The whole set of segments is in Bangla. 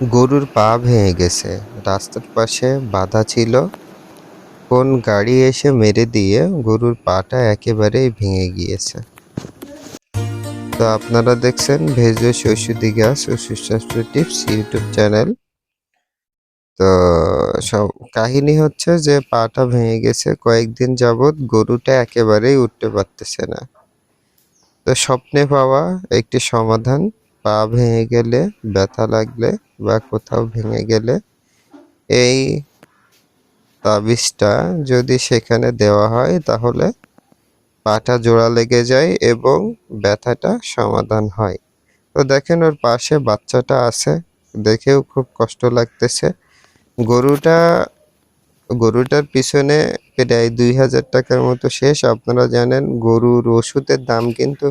গরুর পা ভেঙে গেছে। রাস্তার পাশে বাধা ছিল। কোন গাড়ি এসে মেরে দিয়ে গরুর পাটা একেবারেই ভেঙে গিয়েছে। তো আপনারা দেখছেন ভেজো ঔষধি গ্যাস ও সুস্বাস্থ্য টিপস ইউটিউব চ্যানেল। তো সব কাহিনী হচ্ছে যে পাটা ভেঙে গেছে, কয়েকদিন যাবৎ গরুটা একেবারেই উঠতে পারতেছে না। তো স্বপ্নে পাওয়া একটি সমাধান পা ভেঙে গেলে, ব্যথা লাগলে বা কোথাও ভেঙে গেলে, এই তাবিজটা যদি সেখানে দেওয়া হয় তাহলে পাটা জোড়া লেগে যায় এবং ব্যথাটা সমাধান হয়। তো দেখেন ওর পাশে বাচ্চাটা আছে, দেখেও খুব কষ্ট লাগতেছে। গরুটা, গরুটার পিছনে প্রায় দুই হাজার টাকার মতো শেষ। আপনারা জানেন গরুর ওষুধের দাম কিন্তু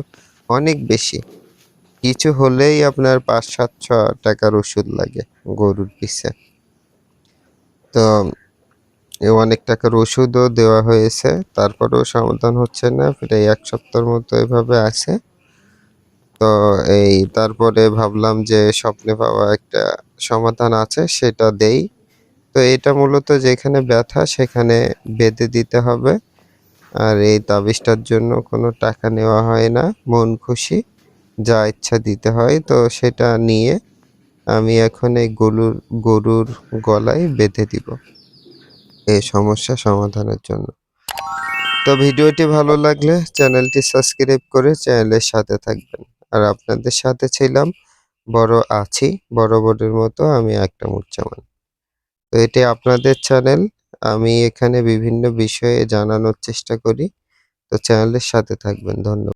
অনেক বেশি। কিছু হলেই আপনার পাঁচ সাতশো টাকার ওষুধ লাগে গরুর পিছে তো অনেক টাকার ওষুধও দেওয়া হয়েছে, তারপরেও সমাধান হচ্ছে না, প্রায় এক সপ্তাহের মতো এভাবে আছে। তো এই তারপরে ভাবলাম যে স্বপ্নে পাওয়া একটা সমাধান আছে, সেটা দেই। তো এটা মূলত যেখানে ব্যথা সেখানে বেঁধে দিতে হবে। আর এই তাবিজটার জন্য কোনো টাকা নেওয়া হয় না, মন খুশি। যা ইচ্ছা দিতে হয়, তো সেটা নিয়ে আমি এখন এই গরুর গরুর গলায় বেঁধে দিব এই সমস্যা সমাধানের জন্য। তো ভিডিওটি ভালো লাগলে চ্যানেলটি সাবস্ক্রাইব করে চ্যানেলের সাথে থাকবেন। আর আপনাদের সাথে ছিলাম, বড় আছি, বড় বড়ের মতো আমি একটা মুচ্চামান তো এটি আপনাদের চ্যানেল, আমি এখানে বিভিন্ন বিষয়ে জানানোর চেষ্টা করি, তো চ্যানেলের সাথে থাকবেন, ধন্যবাদ।